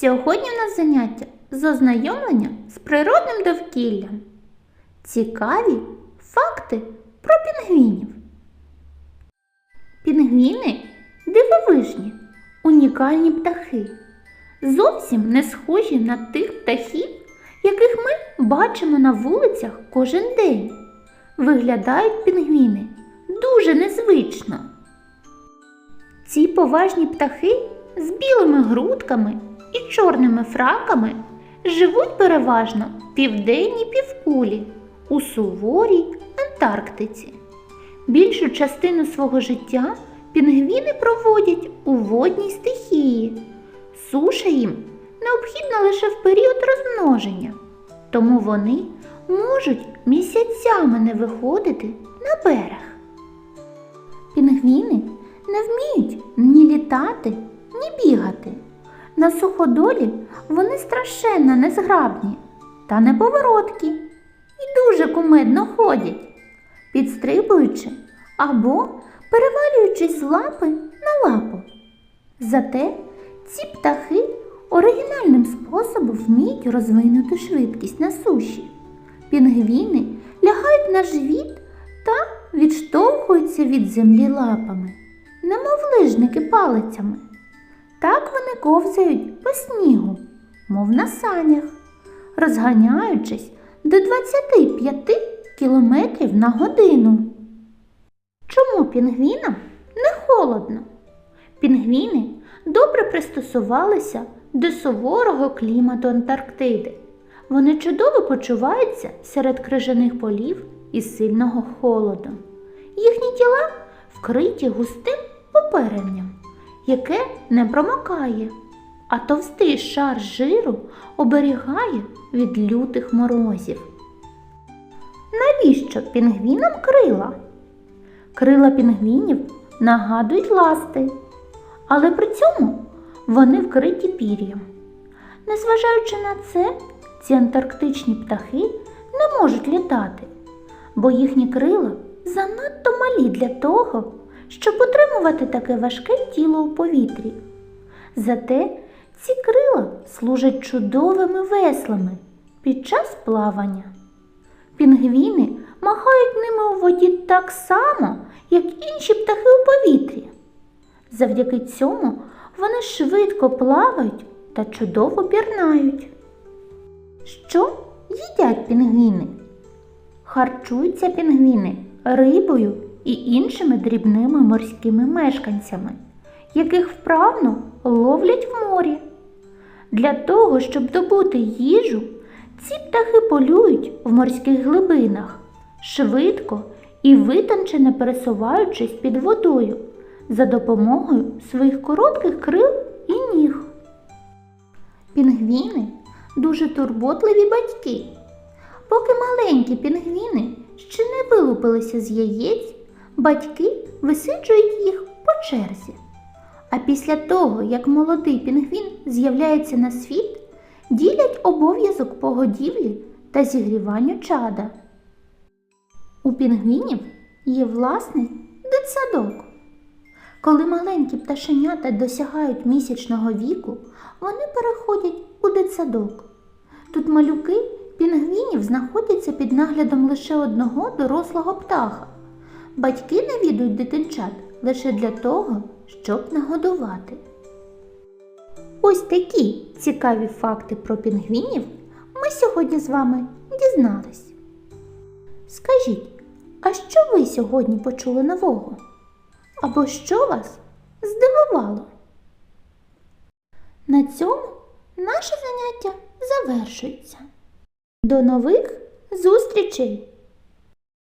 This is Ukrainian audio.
Сьогодні у нас заняття з ознайомлення з природним довкіллям. Цікаві факти про пінгвінів. Пінгвіни дивовижні, унікальні птахи, зовсім не схожі на тих птахів, яких ми бачимо на вулицях кожен день. Виглядають пінгвіни дуже незвично. Ці поважні птахи з білими грудками і чорними фраками живуть переважно в південній півкулі у суворій Антарктиці. Більшу частину свого життя пінгвіни проводять у водній стихії. Суша їм необхідна лише в період розмноження, тому вони можуть місяцями не виходити на берег. Пінгвіни не вміють ні літати, ні бігати. На суходолі вони страшенно незграбні та неповороткі і дуже кумедно ходять, підстрибуючи або перевалюючись з лапи на лапу. Зате ці птахи оригінальним способом вміють розвинути швидкість на суші. Пінгвіни лягають на живіт та відштовхуються від землі лапами, немов лижники палицями. Так вони ковзають по снігу, мов на санях, розганяючись до 25 км на годину. Чому пінгвінам не холодно? Пінгвіни добре пристосувалися до суворого клімату Антарктиди. Вони чудово почуваються серед крижаних полів і сильного холоду. Їхні тіла вкриті густим поперенням, яке не промокає, а товстий шар жиру оберігає від лютих морозів. Навіщо пінгвінам крила? Крила пінгвінів нагадують ласти, але при цьому вони вкриті пір'ям. Незважаючи на це, ці антарктичні птахи не можуть літати, бо їхні крила занадто малі для того, щоб утримувати таке важке тіло у повітрі. Зате ці крила служать чудовими веслами під час плавання. Пінгвіни махають ними у воді так само, як інші птахи у повітрі. Завдяки цьому вони швидко плавають та чудово пірнають. Що їдять пінгвіни? Харчуються пінгвіни рибою і іншими дрібними морськими мешканцями, яких вправно ловлять в морі. Для того, щоб добути їжу, ці птахи полюють в морських глибинах, швидко і витончено пересуваючись під водою за допомогою своїх коротких крил і ніг. Пінгвіни дуже турботливі батьки. Поки маленькі пінгвіни ще не вилупилися з яєць, батьки висиджують їх по черзі. А після того, як молодий пінгвін з'являється на світ, ділять обов'язок по годівлі та зігріванню чада. У пінгвінів є власний дитсадок. Коли маленькі пташенята досягають місячного віку, вони переходять у дитсадок. Тут малюки пінгвінів знаходяться під наглядом лише одного дорослого птаха. Батьки навідують дитинчат лише для того, щоб нагодувати. Ось такі цікаві факти про пінгвінів ми сьогодні з вами дізнались. Скажіть, а що ви сьогодні почули нового? Або що вас здивувало? На цьому наше заняття завершується. До нових зустрічей!